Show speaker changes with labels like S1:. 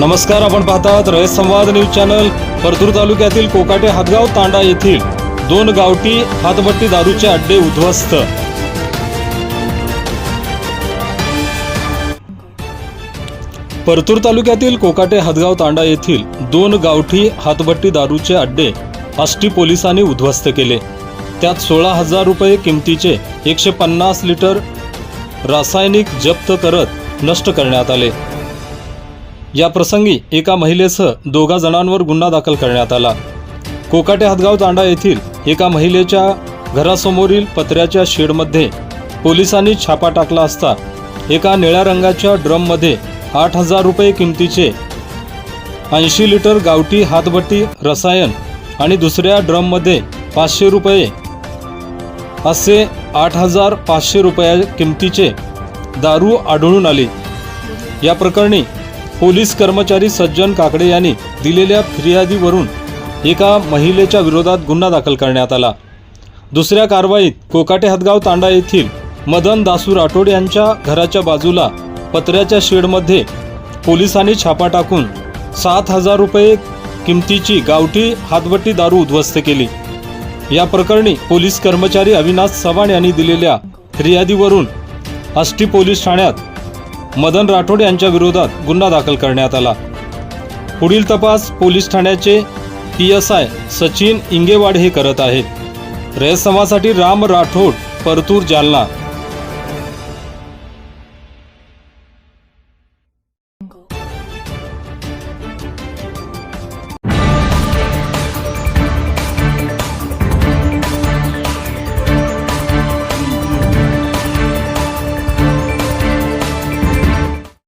S1: नमस्कार आपण पाहतात रयत संवाद न्यूज चॅनल. परतूर तालुक्यातील कोकाटे हातगाव तांडा येथील दोन गावठी हातभट्टी दारूचे अड्डे उद्ध्वस्त. परतूर तालुक्यातील कोकाटे हातगाव तांडा येथील दोन गावठी हातभट्टी दारूचे अड्डे आष्टी पोलिसांनी उद्ध्वस्त केले. त्यात सोळा हजार रुपये किमतीचे एकशे पन्नास लिटर रासायनिक जप्त करत नष्ट करण्यात आले. या प्रसंगी एका महिलेसह दोघा जणांवर गुन्हा दाखल करण्यात आला. कोकाटे हातगाव तांडा येथील एका महिलेच्या घरासमोरील पत्र्याच्या शेडमध्ये पोलिसांनी छापा टाकला असता एका निळ्या रंगाच्या ड्रममध्ये आठ हजार रुपये किमतीचे ऐंशी लिटर गावठी हातबट्टी रसायन आणि दुसऱ्या ड्रममध्ये पाचशे रुपये असे आठ हजार पाचशे रुपया किमतीचे दारू आढळून आली. या प्रकरणी पोलीस कर्मचारी सज्जन काकडे यांनी दिलेल्या फिर्यादीवरून एका महिलेच्या विरोधात गुन्हा दाखल करण्यात आला. दुसऱ्या कारवाईत कोकाटे हदगाव तांडा येथील मदन दासू राठोड यांच्या घराच्या बाजूला पत्र्याच्या शेडमध्ये पोलिसांनी छापा टाकून सात हजार रुपये किमतीची गावठी हातबट्टी दारू उद्ध्वस्त केली. या प्रकरणी पोलीस कर्मचारी अविनाश चव्हाण यांनी दिलेल्या फिर्यादीवरून आष्टी पोलीस ठाण्यात मदन राठोड यांच्या विरोधात गुन्हा दाखल करण्यात आला. पुढील तपास पोलीस ठाण्याचे P S I Sachin Ingewad हे करत आहेत. रयत समाजासाठी राम राठोड परतूर जालना.